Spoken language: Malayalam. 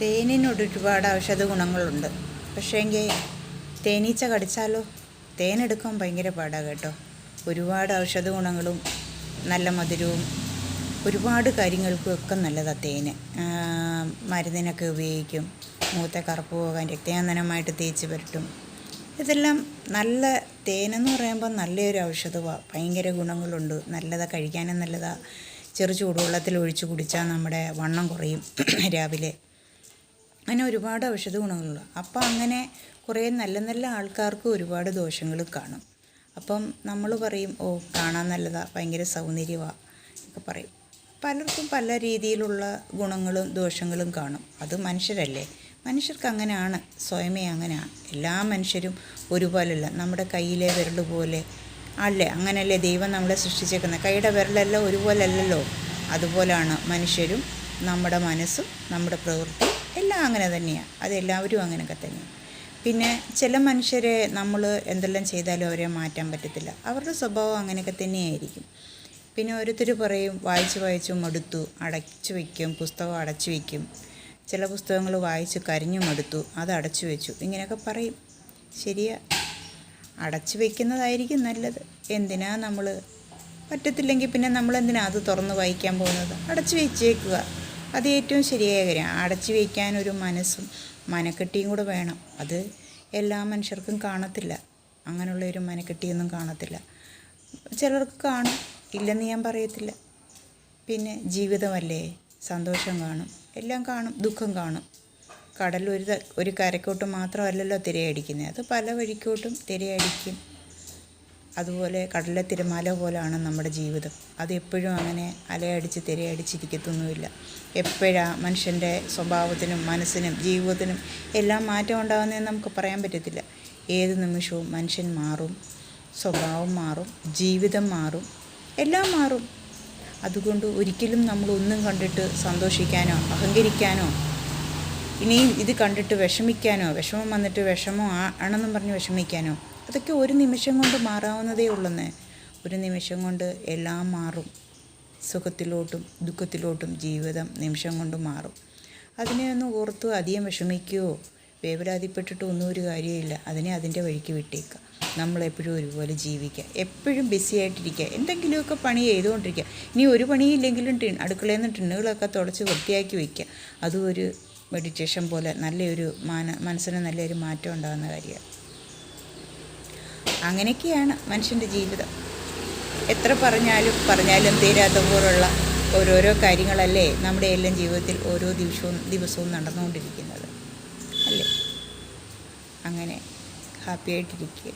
തേനിനോട് ഒരുപാട് ഔഷധ ഗുണങ്ങളുണ്ട്. പക്ഷേങ്കിൽ തേനീച്ച കടിച്ചാലോ? തേനെടുക്കാൻ ഭയങ്കര പാടാണ് കേട്ടോ. ഒരുപാട് ഔഷധ ഗുണങ്ങളും നല്ല മധുരവും ഒരുപാട് കാര്യങ്ങൾക്കും ഒക്കെ നല്ലതാണ് തേന്. മരുന്നിനൊക്കെ ഉപയോഗിക്കും. മൂത്ത കറുപ്പ് പോകാൻ രക്തയാന്തനമായിട്ട് തേച്ച് പുരട്ടും. ഇതെല്ലാം നല്ല തേനെന്ന് പറയുമ്പോൾ നല്ലൊരു ഔഷധമാണ് ഭയങ്കര ഗുണങ്ങളുണ്ട്. നല്ലതാണ് കഴിക്കാനും നല്ലതാണ് ചെറു ചൂടുവെള്ളത്തിൽ ഒഴിച്ച് കുടിച്ചാൽ നമ്മുടെ വണ്ണം കുറയും. രാവിലെ അങ്ങനെ ഒരുപാട് ഔഷധ ഗുണങ്ങളുണ്ട്. അപ്പം അങ്ങനെ കുറേ നല്ല നല്ല ആൾക്കാർക്ക് ഒരുപാട് ദോഷങ്ങൾ കാണും. അപ്പം നമ്മൾ പറയും ഓ കാണാൻ നല്ലതാണ് ഭയങ്കര സൗന്ദര്യമാണ് ഒക്കെ പറയും. പലർക്കും പല രീതിയിലുള്ള ഗുണങ്ങളും ദോഷങ്ങളും കാണും. അത് മനുഷ്യരല്ലേ? മനുഷ്യർക്ക് അങ്ങനെയാണ് സ്വയമേ അങ്ങനെയാണ് എല്ലാ മനുഷ്യരും ഒരുപോലെയല്ല നമ്മുടെ കയ്യിലെ വിരൽ പോലെ അല്ലേ? അങ്ങനെയല്ലേ ദൈവം നമ്മളെ സൃഷ്ടിച്ചേക്കുന്നത്? കൈയുടെ വിരലെല്ലാം ഒരുപോലല്ലല്ലോ. അതുപോലാണ് മനുഷ്യരും നമ്മുടെ മനസ്സും നമ്മുടെ പ്രവൃത്തി എല്ലാം അങ്ങനെ തന്നെയാണ് അതെല്ലാവരും അങ്ങനെയൊക്കെ തന്നെയാണ് പിന്നെ ചില മനുഷ്യരെ നമ്മൾ എന്തെല്ലാം ചെയ്താലും അവരെ മാറ്റാൻ പറ്റത്തില്ല. അവരുടെ സ്വഭാവം അങ്ങനെയൊക്കെ തന്നെയായിരിക്കും. പിന്നെ ഓരോരുത്തർ പറയും വായിച്ച് വായിച്ച് മടുത്തു അടച്ചു വയ്ക്കും പുസ്തകം അടച്ചു വയ്ക്കും ചില പുസ്തകങ്ങൾ വായിച്ച് കരിഞ്ഞു മടുത്തു അത് അടച്ചു വെച്ചു. ഇങ്ങനെയൊക്കെ പറയും. ശരിയാ. അടച്ചു വയ്ക്കുന്നതായിരിക്കും നല്ലത്. എന്തിനാ നമ്മൾ പറ്റത്തില്ലെങ്കിൽ പിന്നെ നമ്മൾ എന്തിനാ അത് തുറന്ന് വായിക്കാൻ പോകുന്നത്? അടച്ചു വെച്ചേക്കുക. അത് ഏറ്റവും ശരിയായ കാര്യം. അടച്ചു വയ്ക്കാൻ ഒരു മനസ്സും മനക്കെട്ടിയും കൂടെ വേണം. അത് എല്ലാ മനുഷ്യർക്കും കാണത്തില്ല. അങ്ങനെയുള്ള ഒരു മനക്കെട്ടിയൊന്നും കാണത്തില്ല. ചിലർക്ക് കാണും. ഇല്ലെന്ന് ഞാൻ പറയത്തില്ല. പിന്നെ ജീവിതമല്ലേ? സന്തോഷം കാണും. എല്ലാം കാണും. ദുഃഖം കാണും. കടൽ ഒരു ഒരു കരക്കോട്ട് മാത്രമല്ലല്ലോ തിരയടിക്കുന്നത് അത് പല വഴിക്കോട്ടും തിരയടിക്കും. അതുപോലെ കടല തിരമാല പോലെയാണ് നമ്മുടെ ജീവിതം. അത് എപ്പോഴും അങ്ങനെ അലയടിച്ച് തിരയടിച്ചിരിക്കത്തൊന്നുമില്ല. എപ്പോഴാ മനുഷ്യന്റെ സ്വഭാവത്തിനും മനസ്സിനും ജീവിതത്തിനും എല്ലാം മാറ്റം ഉണ്ടാകുന്നതെന്ന് നമുക്ക് പറയാൻ പറ്റത്തില്ല. ഏത് നിമിഷവും മനുഷ്യൻ മാറും സ്വഭാവം മാറും ജീവിതം മാറും എല്ലാം മാറും. അതുകൊണ്ട് ഒരിക്കലും നമ്മൾ ഒന്നും കണ്ടിട്ട് സന്തോഷിക്കാനോ അഹങ്കരിക്കാനോ ഇനിയും ഇത് കണ്ടിട്ട് വിഷമിക്കാനോ വിഷമം വന്നിട്ട് വിഷമം ആണെന്നും പറഞ്ഞ് വിഷമിക്കാനോ അതൊക്കെ ഒരു നിമിഷം കൊണ്ട് മാറാവുന്നതേ ഉള്ളെന്ന്. ഒരു നിമിഷം കൊണ്ട് എല്ലാം മാറും. സുഖത്തിലോട്ടും ദുഃഖത്തിലോട്ടും ജീവിതം നിമിഷം കൊണ്ട് മാറും. അതിനെ ഒന്ന് ഓർത്ത് അധികം വിഷമിക്കുകയോ വേവരാതിപ്പെട്ടിട്ട് ഒന്നും ഒരു കാര്യമില്ല. അതിനെ അതിന്റെ വഴിക്ക് വിട്ടേക്കുക. നമ്മളെപ്പോഴും ഒരുപോലെ ജീവിക്കുക. എപ്പോഴും ബിസി ആയിട്ടിരിക്കുക. എന്തെങ്കിലുമൊക്കെ പണി ചെയ്തുകൊണ്ടിരിക്കുക. ഇനി ഒരു പണിയില്ലെങ്കിലും ടിൺ അടുക്കളയിൽ നിന്ന് ടിണ്ണുകളൊക്കെ തുടച്ച് വൃത്തിയാക്കി വയ്ക്കുക അതും ഒരു മെഡിറ്റേഷൻ പോലെ നല്ലൊരു മാന മനസ്സിന് നല്ലൊരു മാറ്റം ഉണ്ടാകുന്ന കാര്യമാണ്. അങ്ങനെയൊക്കെയാണ് മനുഷ്യന്റെ ജീവിതം. എത്ര പറഞ്ഞാലും പറഞ്ഞാലും തീരാത്ത പോലുള്ള ഓരോരോ കാര്യങ്ങളല്ലേ നമ്മുടെ എല്ലാം ജീവിതത്തിൽ ഓരോ ദിവസവും ദിവസവും നടന്നുകൊണ്ടിരിക്കുന്നത്. അല്ലേ? അങ്ങനെ ഹാപ്പി ആയിട്ടിരിക്കുക.